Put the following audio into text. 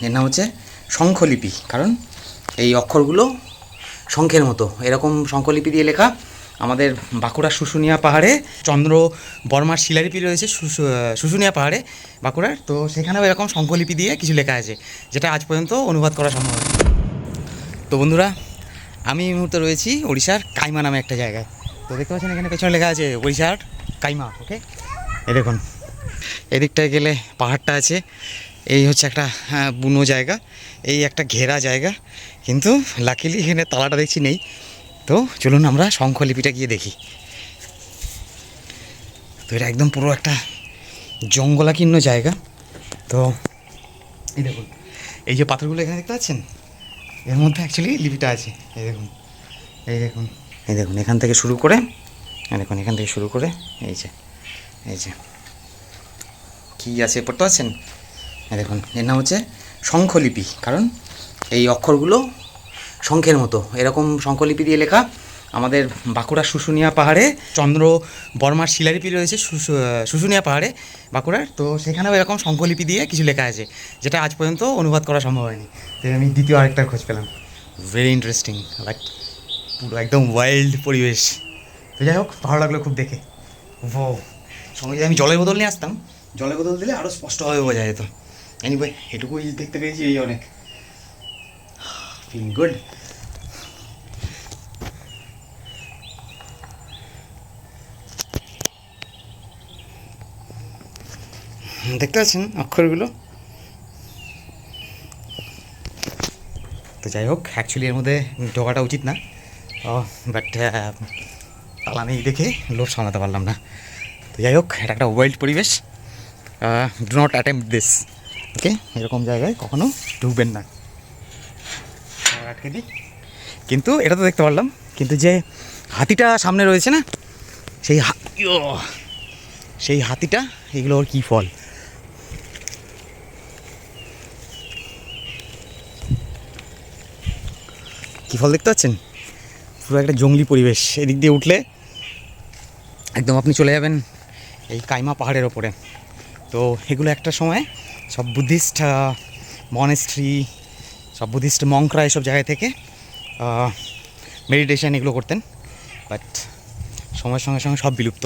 এর নাম হচ্ছে শঙ্খলিপি, কারণ এই অক্ষরগুলো শঙ্খের মতো। এরকম শঙ্খলিপি দিয়ে লেখা আমাদের বাঁকুড়ার শুশুনিয়া পাহাড়ে, চন্দ্র বর্মার শিলালিপি রয়েছে শুশু- শুশুনিয়া পাহাড়ে বাঁকুড়ার। তো সেখানেও এরকম শঙ্খলিপি দিয়ে কিছু লেখা আছে, যেটা আজ পর্যন্ত অনুবাদ করা সম্ভব। তো বন্ধুরা, আমি এই মুহূর্তে রয়েছি ওড়িশার কাইমা নামে একটা জায়গায়। তো দেখতে পাচ্ছেন এখানে পেছনে লেখা আছে ওড়িশার কাইমা ওকে এ দেখুন, এদিকটায় গেলে পাহাড়টা আছে। এই হচ্ছে একটা হ্যাঁ, বুনো জায়গা। এই একটা ঘেরা জায়গা। কিন্তু লাকিলি এখানে তালাটা দেখছি নেই। তো চলুন আমরা শঙ্খলিপিটা গিয়ে দেখি। তো এটা একদম পুরো একটা জঙ্গলাকীর্ণ জায়গা। তো এই দেখুন এই যে পাথরগুলো এখানে দেখতে পাচ্ছেন? এর মধ্যে অ্যাকচুয়ালি লিপিটা আছে। এই দেখুন এই দেখুন এই দেখুন এখান থেকে শুরু করে দেখুন এখান থেকে শুরু করে এই যে এই যে। কী আছে পড়তে পারছেন এই দেখুন, এর নাম হচ্ছে শঙ্খলিপি, কারণ এই অক্ষরগুলো শঙ্খের মতো। এরকম শঙ্খলিপি দিয়ে লেখা আমাদের বাঁকুড়ার শুশুনিয়া পাহাড়ে, চন্দ্র বর্মার শিলালিপি রয়েছে শুশু- শুশুনিয়া পাহাড়ে, বাঁকুড়ার। তো সেখানেও এরকম শঙ্খলিপি দিয়ে কিছু লেখা আছে, যেটা আজ পর্যন্ত অনুবাদ করা সম্ভব হয়নি। তো আমি দ্বিতীয় আরেকটা খোঁজ পেলাম। ভেরি ইন্টারেস্টিং লাইক পুরো একদম ওয়াইল্ড পরিবেশ। তো যাই হোক, ভালো লাগল খুব দেখে। ও সঙ্গে যদি আমি জলের বোতল নিয়ে আসতাম, জলের বোতল দিলে আরও স্পষ্টভাবে বোঝা যেত। এনিওয়ে এটুকুই দেখতে পেয়েছি, এই অনেক। ফিল গুড দেখতে পাচ্ছেন অক্ষরগুলো? তো যাই হোক অ্যাকচুয়ালি এর মধ্যে ঢোকাটা উচিত না। বাট তালা নেই দেখে লোভ সামলাতে পারলাম না। তো যাই হোক, এটা একটা ওয়াইল্ড পরিবেশ। Do not attempt this okay এরকম জায়গায় কখনো ঢুকবেন না। আটকে দিই? কিন্তু এটা তো দেখতে পারলাম কিন্তু যে হাতিটা সামনে রয়েছে না সেই হা- সেই হাতিটা এগুলো ওর কী ফল? কী ফল দেখতে পাচ্ছেন? পুরো একটা জঙ্গলি পরিবেশ এদিক দিয়ে উঠলে একদম আপনি চলে যাবেন এই কাইমা পাহাড়ের ওপরে। তো এগুলো একটা সময় সব বুদ্ধিস্ট মনেস্ট্রি সব বুদ্ধিস্ট মঙ্করা এসব জায়গা থেকে মেডিটেশান এগুলো করতেন বাট সময়ের সঙ্গে সঙ্গে সব বিলুপ্ত।